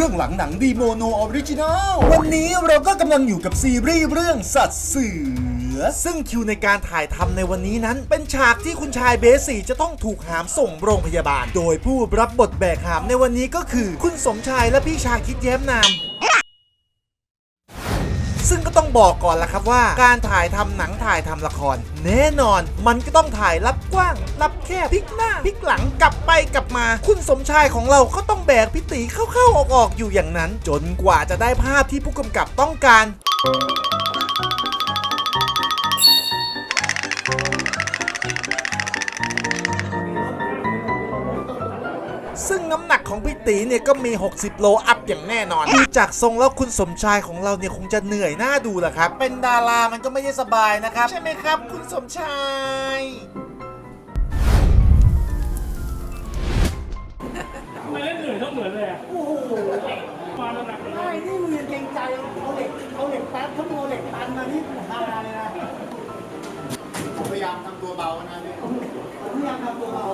บื้องหลังหนังดีโมโนออริจินอลวันนี้เราก็กำลังอยู่กับซีรีส์เรื่องสัตว์เสือซึ่งคิวในการถ่ายทำในวันนี้นั้น เป็นฉากที่คุณชายเบสสี่จะต้องถูกหามส่งโรงพยาบาล โดยผู้รับบทแบกหามในวันนี้ก็คือ คุณสมชายและพี่ชาคิดแย้มนาม ซึ่งก็ต้องบอกก่อนละครับว่าการถ่ายทำหนังถ่ายทำละคร แน่นอน มันก็ต้องถ่ายรับกว้าง รับแคบพลิกหน้าพลิกหลังกลับไปกลับมา คุณสมชายของเราก็ต้องแบกพิตีเข้าๆออกๆอยู่อย่างนั้น จนกว่าจะได้ภาพที่ผู้กำกับต้องการ ซึ่งน้ำหนักของพี่ตีเนี่ยก็มี 60 โลอัพอย่างแน่นอนดูจากทรงแล้วคุณสมชายของเราเนี่ยคงจะเหนื่อยหน้าดูแหละครับ เป็นดารามันก็ไม่ได้สบายนะครับ ใช่ไหมครับ คุณสมชาย ทำไมเล่นเหนื่อยเท่าเหมือนเลยอะโอ้โหมาน้ำหนักเลยไอ้นี่มึงยังเกรงใจเอาเหล็กเอาเหล็กแป๊บเขาเอาเหล็กตันมานี่กูฮาเลยนะผมพยายามทำตัวเบานะพี่ผมพยายามทำตัวเบา